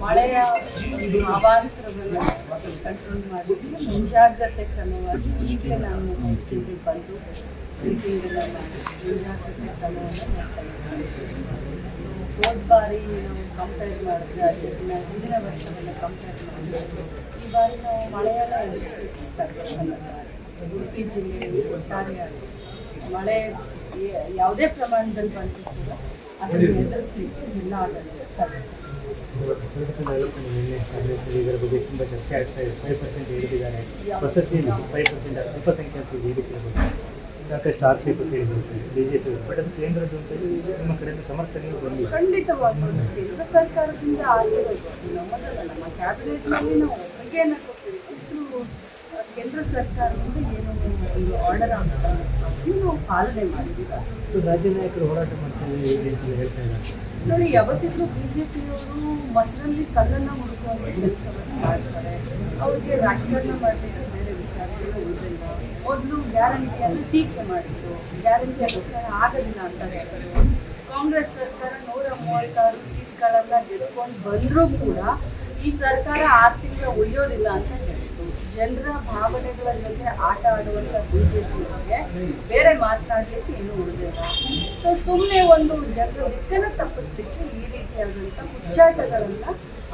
ಮಳೆಯ ಒಂದು ಅವಾಂತರವನ್ನು ಕಂಟ್ರೋಲ್ ಮಾಡಿ, ಮುಂಜಾಗ್ರತೆ ಕ್ರಮವಾಗಿ ಈಗಲೇ ನಾನು ತಿಂಗಳು ಬಂದು ಈ ತಿಂಗಳಲ್ಲಿ ಮುಂಜಾಗ್ರತೆ ಕ್ರಮವನ್ನು ಮಾಡ್ತಾ ಹೋದ ಬಾರಿ ನಾವು ಕಂಪೇರ್ ಮಾಡಿದ್ರೆ ಅದನ್ನ ಹಿಂದಿನ ವರ್ಷದಲ್ಲಿ ಕಂಪೇರ್ ಮಾಡಿದ್ರೆ ಈ ಬಾರಿ ನಾವು ಮಳೆಯನ್ನು ಎದುರಿಸಲಿಕ್ಕೆ ಸಾಧ್ಯ ಉಡುಪಿ ಜಿಲ್ಲೆಯಲ್ಲಿ ಒಟ್ಟಾರೆಯಾಗಿ ಮಳೆ ಯಾವುದೇ ಪ್ರಮಾಣದಲ್ಲಿ ಬಂದರೂ ಕೂಡ ಅದನ್ನು ಎದುರಿಸಲಿಕ್ಕೆ ಜಿಲ್ಲಾಡಳಿತ ಸರ್ವಸನ್ನದ್ಧ ಬಗ್ಗೆ ತುಂಬ ಚರ್ಚೆ ಆಗ್ತಾ ಇದೆ ಪರ್ಸೆಂಟ್ ಏರಿಸಿದ್ದಾರೆ ವಸತಿಯಲ್ಲಿ ಫೈವ್ ಪರ್ಸೆಂಟ್ ಅಲ್ಪಸಂಖ್ಯಾತರಿಗೆ ಏರಿಕೆ ಬಗ್ಗೆ ಸಾಕಷ್ಟು ಆಕ್ಷೇಪ ಕೇಳಿಬರುತ್ತದೆ ಬಿ ಜೆ ಪಿ ಬಟ್ ಅದು ಕೇಂದ್ರದ್ದು ಅಂತ ಹೇಳಿ ನಿಮ್ಮ ಕೇಂದ್ರ ಸರ್ಕಾರದಿಂದ ನಮ್ಮ ಕ್ಯಾಬಿನೆಟ್ನಲ್ಲಿ ನಾವು ಕೇಂದ್ರ ಸರ್ಕಾರದಿಂದ ಏನು ಒಂದು ಆರ್ಡರ್ ಅದನ್ನು ನಾವು ಪಾಲನೆ ಮಾಡಿದ್ದೀರಾ? ರಾಜ್ಯ ನಾಯಕರು ಹೋರಾಟ ಮಾಡ್ತಾರೆ ಹೇಳ್ತಾ ಇದ್ದಾರೆ. ನೋಡಿ ಯಾವತ್ತಿದ್ರು ಬಿ ಜೆ ಪಿಯವರು ಮೊಸರಲ್ಲಿ ಕಲ್ಲನ್ನು ಹುಡುಕುವಂಥ ಕೆಲಸವನ್ನು ಮಾಡ್ತಾರೆ. ಅವ್ರಿಗೆ ರಾಜಕಾರಣ ಮಾಡಬೇಕು ಬೇರೆ ವಿಚಾರಗಳು ಇರಲಿಲ್ಲ ಮೊದಲು ಗ್ಯಾರಂಟಿಯನ್ನು ಟೀಕೆ ಮಾಡಿದ್ರು. ಗ್ಯಾರಂಟಿ ಅನುಷ್ಠಾನ ಆಗೋದಿಲ್ಲ ಅಂತ ಹೇಳಿದ್ರು ಕಾಂಗ್ರೆಸ್ ಸರ್ಕಾರ ನೂರ ಮೂವತ್ತಾರು ಸೀಟ್ಗಳೆಲ್ಲ ಗೆದ್ಕೊಂಡು ಬಂದರೂ ಕೂಡ ಈ ಸರ್ಕಾರ ಆರು ತಿಂಗಳ ಉಳಿಯೋದಿಲ್ಲ ಅಂತ ಹೇಳಿದ್ರು ಜನರ ಭಾವನೆಗಳ ಜೊತೆ ಆಟ ಆಡುವಂತ ಬಿಜೆಪಿ ಜೆ ಪಿಯವರಿಗೆ ಬೇರೆ ಮಾತನಾಡ್ಲಿಕ್ಕೆ ಇನ್ನೂ ಉಳಿದಿಲ್ಲ. ಸೊ ಸುಮ್ಮನೆ ಒಂದು ಜನರ ದಿಕ್ಕನ್ನು ತಪ್ಪಿಸ್ಲಿಕ್ಕೆ ಈ ರೀತಿಯಾದಂತ ಹುಚ್ಚಾಟಗಳನ್ನ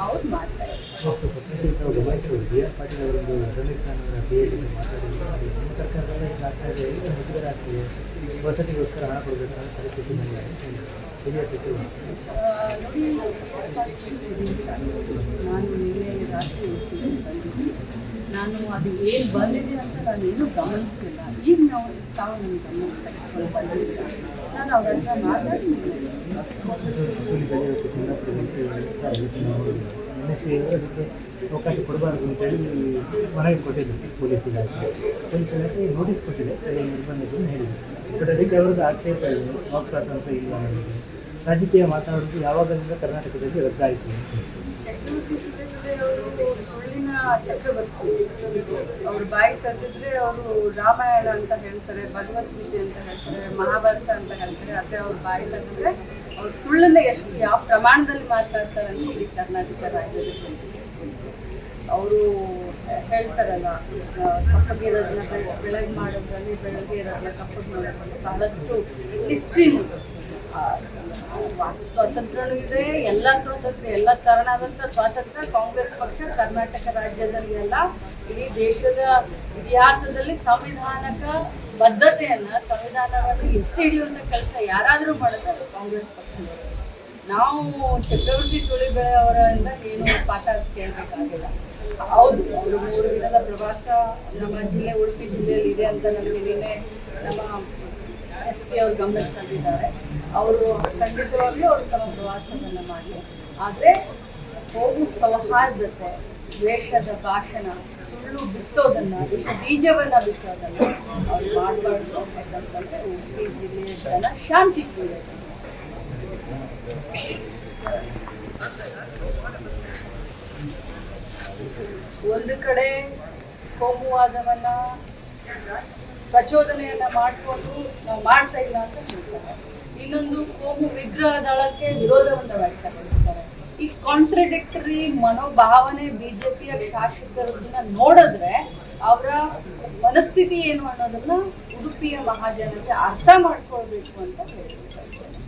ಅವ್ರು ಮಾಡ್ತಾ ನಾನು ಅದು ಏನು ಬಂದಿದೆ ಅಂತ ನಾನು ಏನೂ ಗಮನಿಸ್ತಿಲ್ಲ ಈಗ ನಾವು ತಾವು ನನ್ನ ಗಮನ ನಾನು ಅವ್ರ ಮಾತಾಡಿ ಅವಕಾಶ ಕೊಡಬಾರ್ದು ಅಂತೇಳಿ ಮನವಿ ಕೊಟ್ಟಿದ್ದೆ ಪೊಲೀಸ್ ಇಲಾಖೆ ಪೊಲೀಸ್ ಇಲಾಖೆ ನೋಟಿಸ್ ಕೊಟ್ಟಿದೆ ನಿರ್ಬಂಧಗಳನ್ನು ಹೇಳಿದೆ ಬಟ್ ಅದಕ್ಕೆ ಅವ್ರದ್ದು ಆಕ್ಷೇಪ ಇದೆ ಅವಕಾಶ ಅಂತ ಇಲ್ಲ ಅನ್ನೋದು ರಾಜಕೀಯ ಮಾತಾಡೋದು ಯಾವಾಗಲಿಂದ ಕರ್ನಾಟಕದಲ್ಲಿ ರದ್ದಾಯಿತು? ಚಕ್ರವರ್ತಿ ಸಿದ್ದಗಡೆ ಅವರು ಸುಳ್ಳಿನ ಚಕ್ರವರ್ತಿ. ಅವರು ಬಾಯಿ ತೆಗೆದ್ರೆ ಅವರು ರಾಮಾಯಣ ಅಂತ ಹೇಳ್ತಾರೆ, ಭಗವದ್ಗೀತೆ ಅಂತ ಹೇಳ್ತಾರೆ, ಮಹಾಭಾರತ ಅಂತ ಹೇಳ್ತಾರೆ. ಆದರೆ ಅವ್ರ ಬಾಯಿ ತೆಗೆದ್ರೆ ಅವ್ರು ಸುಳ್ಳನ್ನ ಎಷ್ಟು ಯಾವ ಪ್ರಮಾಣದಲ್ಲಿ ಮಾತಾಡ್ತಾರೆ ಅಂತ ಇಡೀ ಕರ್ನಾಟಕ ರಾಜ್ಯದಲ್ಲಿ. ಅವರು ಹೇಳ್ತಾರಲ್ಲ ಕಪ್ಪಗೆ ಇರೋದನ್ನ ಬೆಳ ಬೆಳಗ್ಗೆ ಮಾಡೋದ್ರಲ್ಲಿ ಬೆಳಗ್ಗೆ ಇರೋದನ್ನ ಕಪ್ಪಗೆ ಮಾಡೋದ್ರಲ್ಲಿ ಬಹಳಷ್ಟು ಡಿಸ್ಸಿನ್ ಸ್ವಾತಂತ್ರ್ಯನೂ ಇದೆ, ಎಲ್ಲ ಸ್ವಾತಂತ್ರ್ಯ, ಎಲ್ಲ ತರನಾದಂಥ ಸ್ವಾತಂತ್ರ್ಯ ಕಾಂಗ್ರೆಸ್ ಪಕ್ಷ ಕರ್ನಾಟಕ ರಾಜ್ಯದಲ್ಲಿ ಅಲ್ಲ, ಇಡೀ ದೇಶದ ಇತಿಹಾಸದಲ್ಲಿ ಸಂವಿಧಾನಕ ಬದ್ಧತೆಯನ್ನು, ಸಂವಿಧಾನವನ್ನು ಎತ್ತಿ ಹಿಡಿಯುವಂಥ ಕೆಲಸ ಯಾರಾದರೂ ಮಾಡಿದ್ರೆ ಅದು ಕಾಂಗ್ರೆಸ್ ಪಕ್ಷ. ನಾವು ಚಕ್ರವರ್ತಿ ಸುಳಿಬೆಳೆ ಅವರಿಂದ ಏನು ಪಾಠ ಕೇಳಬೇಕಾಗಿಲ್ಲ. ಹೌದು ಅವರು ಮೂರು ದಿನದ ಪ್ರವಾಸ ನಮ್ಮ ಜಿಲ್ಲೆ, ಉಡುಪಿ ಜಿಲ್ಲೆಯಲ್ಲಿ ಇದೆ ಅಂತ ನಮಗೆ ನಿನ್ನೆ ನಮ್ಮ ಎಸ್ ಪಿ ಅವ್ರ ಗಮನಕ್ಕೆ ತಂದಿದ್ದಾರೆ. ಅವರು ಖಂಡಿತವಾಗ್ಲೂ ಅವರು ತಮ್ಮ ಪ್ರವಾಸವನ್ನು ಮಾಡಿ. ಆದರೆ ಹೋಗು ಸೌಹಾರ್ದತೆ, ದ್ವೇಷದ ಭಾಷಣ, ಸುಳ್ಳು ಬಿತ್ತೋದನ್ನ, ವಿಷ ಬೀಜವನ್ನ ಬಿತ್ತೋದನ್ನ ಅವ್ರು ಮಾಡಬಾರ್ದು ಯಾಕಂತಂದ್ರೆ ಉಡುಪಿ ಜಿಲ್ಲೆಯ ಜನ ಶಾಂತಿ ಪೂಜೆ. ಒಂದು ಕಡೆ ಕೋಮುವಾದವನ್ನ ಪ್ರಚೋದನೆಯನ್ನ ಮಾಡಿಕೊಂಡು ನಾವು ಮಾಡ್ತಾ ಇಲ್ಲ ಅಂತ ಹೇಳ್ತಾರೆ. ಇನ್ನೊಂದು ಕೋಮು ವಿಗ್ರಹ ದಳಕ್ಕೆ ವಿರೋಧವನ್ನು ವ್ಯಕ್ತಪಡಿಸ್ತಾರೆ ಈ ಕಾಂಟ್ರಡಿಕ್ಟರಿ ಮನೋಭಾವನೆ ಬಿಜೆಪಿಯ ಶಾಸಕರನ್ನ ನೋಡಿದ್ರೆ ಅವರ ಮನಸ್ಥಿತಿ ಏನು ಅನ್ನೋದನ್ನ ಉಡುಪಿಯ ಮಹಾಜನತೆ ಅರ್ಥ ಮಾಡ್ಕೊಳ್ಬೇಕು ಅಂತ ಹೇಳಿ